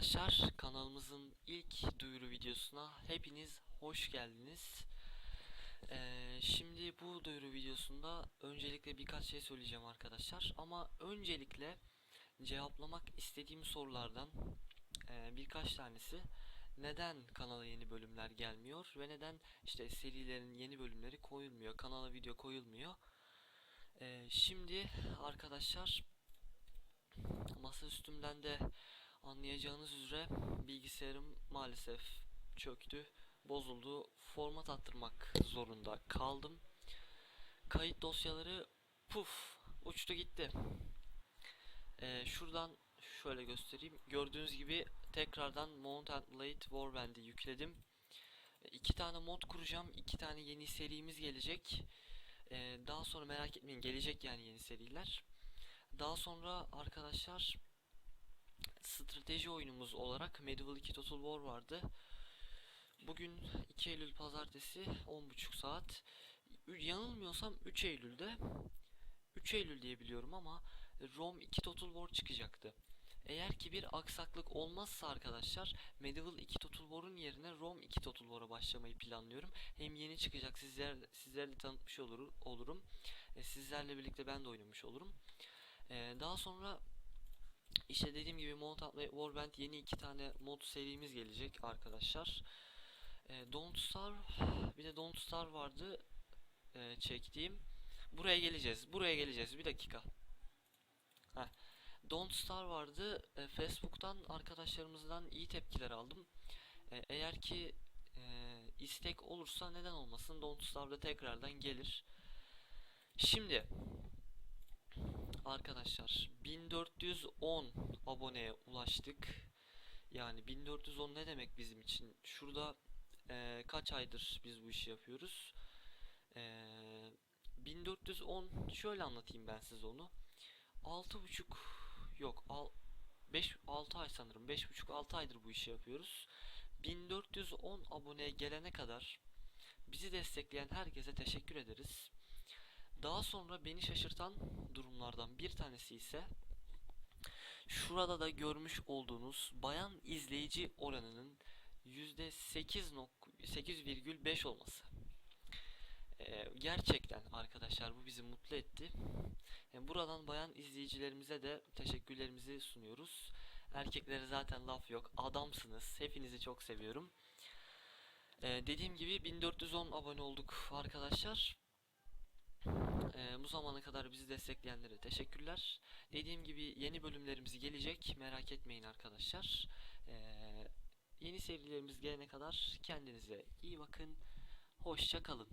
arkadaşlar kanalımızın ilk duyuru videosuna hepiniz hoş geldiniz. Ee, şimdi bu duyuru videosunda öncelikle birkaç şey söyleyeceğim arkadaşlar ama öncelikle cevaplamak istediğim sorulardan e, birkaç tanesi neden kanala yeni bölümler gelmiyor ve neden işte serilerin yeni bölümleri koyulmuyor kanala video koyulmuyor. Ee, şimdi arkadaşlar masa üstümden de Anlayacağınız üzere bilgisayarım maalesef çöktü, bozuldu. Format attırmak zorunda kaldım. Kayıt dosyaları puf uçtu gitti. Ee, şuradan şöyle göstereyim. Gördüğünüz gibi tekrardan Mount and Blade Warband'i yükledim. Ee, iki tane mod kuracağım. iki tane yeni serimiz gelecek. Ee, daha sonra merak etmeyin gelecek yani yeni seriler. Daha sonra arkadaşlar strateji oyunumuz olarak Medieval 2 Total War vardı. Bugün 2 Eylül pazartesi 10.30 saat. Yanılmıyorsam 3 Eylül'de 3 Eylül diye biliyorum ama Rome 2 Total War çıkacaktı. Eğer ki bir aksaklık olmazsa arkadaşlar Medieval 2 Total War'un yerine Rome 2 Total War'a başlamayı planlıyorum. Hem yeni çıkacak sizler sizlerle tanıtmış olur, olurum. E, sizlerle birlikte ben de oynamış olurum. E, daha sonra işte dediğim gibi Mount ve Warband yeni iki tane mod serimiz gelecek arkadaşlar. E, Don't Starve bir de Don't Starve vardı e, çektiğim. Buraya geleceğiz. Buraya geleceğiz. Bir dakika. Heh. Don't Starve vardı. E, Facebook'tan arkadaşlarımızdan iyi tepkiler aldım. E, eğer ki e, istek olursa neden olmasın Don't Starve'da tekrardan gelir. Şimdi Arkadaşlar 1410 aboneye ulaştık. Yani 1410 ne demek bizim için? Şurada eee, kaç aydır biz bu işi yapıyoruz? Eee 1410 şöyle anlatayım ben size onu. 6,5 yok al 5 6 ay sanırım 5,5 6 aydır bu işi yapıyoruz. 1410 aboneye gelene kadar bizi destekleyen herkese teşekkür ederiz. Daha sonra beni şaşırtan durumlardan bir tanesi ise şurada da görmüş olduğunuz bayan izleyici oranının %8.8,5 olması. Ee, gerçekten arkadaşlar bu bizi mutlu etti. Yani buradan bayan izleyicilerimize de teşekkürlerimizi sunuyoruz. Erkeklere zaten laf yok. Adamsınız. Hepinizi çok seviyorum. Ee, dediğim gibi 1410 abone olduk arkadaşlar. Ee, bu zamana kadar bizi destekleyenlere teşekkürler. Dediğim gibi yeni bölümlerimiz gelecek. Merak etmeyin arkadaşlar. Ee, yeni serilerimiz gelene kadar kendinize iyi bakın. Hoşça kalın.